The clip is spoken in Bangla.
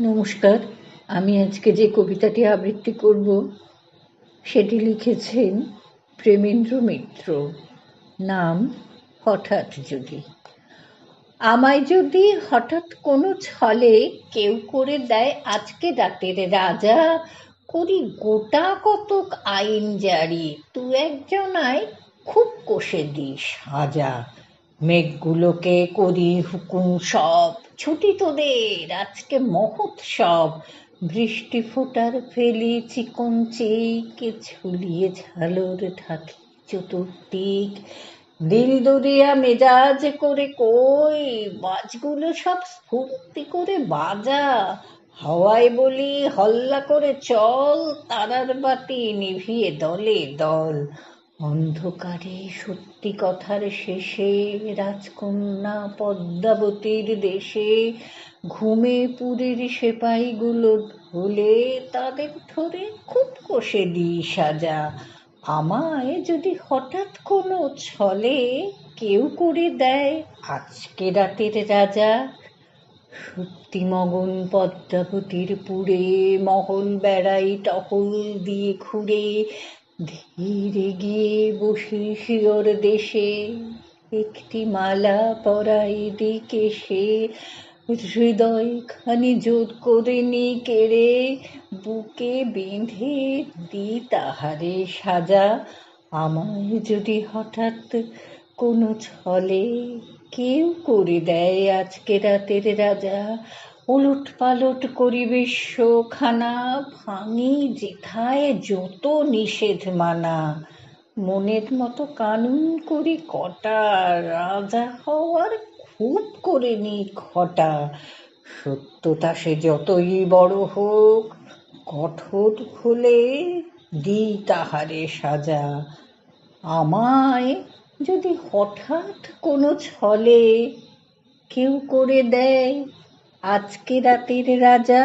নমস্কার, আমি আজকে যে কবিতাটি আবৃত্তি করব, সেটি লিখেছেন প্রেমেন্দ্র মিত্র। নাম, হঠাৎ যদি। আমায় যদি হঠাৎ কোনো ছলে কেউ করে দেয় আজকে রাতের রাজা, করি গোটা কতক আইন জারি, তু একজনায় খুব কষে দিস সাজা মেঘগুলোকে করি হুকুম সব। ছুটি তোদের, আজকে মহোৎসব। বৃষ্টি ফোটার ফেলি চিকন চিক ঝুলিয়ে ঝালর ঢাকি চতুর্দিক। দিল দরিয়া মেজাজ করে কই, বাজগুলো সব স্ফূর্তি করে বাজা। হাওয়ায় বলি হল্লা করে চল, তারার বাতি নিভিয়ে দলে দল। অন্ধকারে সত্যি কথার শেষে রাজকন্যা পদ্মাবতীর দেশে ঘুমে পুরীর সেপাইগুলো ধুলে তাদের ধরে খুব কষে দিই সাজা। আমায় যদি হঠাৎ কোনো ছলে কেউ করে দেয়, আজকে রাতের রাজা। সত্যি মগন পদ্মাবতীর পুরে মহল বেড়াই টহল দিয়ে ঘুরে ধীরে গিয়ে বসি শিওর দেশে। একটি মালা পরাই দিকে সে। হৃদয় খানি জোর করে নি কেড়ে বুকে বেঁধে দি তাহারে সাজা। আমায় যদি হঠাৎ কোনো ছলে কেউ করে দেয় আজকে রাতের রাজা। উলট পালট করি বিশ্বখানা ভাঙি যেথায় যত নিষেধ মানা। মনের মতো কানুন করি কটা, রাজা হওয়ার খুব করে নি ঘটা। সত্যতা সে যতই বড় হোক, কঠোর হলে দি তাহারে সাজা। আমায় যদি হঠাৎ কোনো ছলে কেউ করে দেয় আজকে রাতের রাজা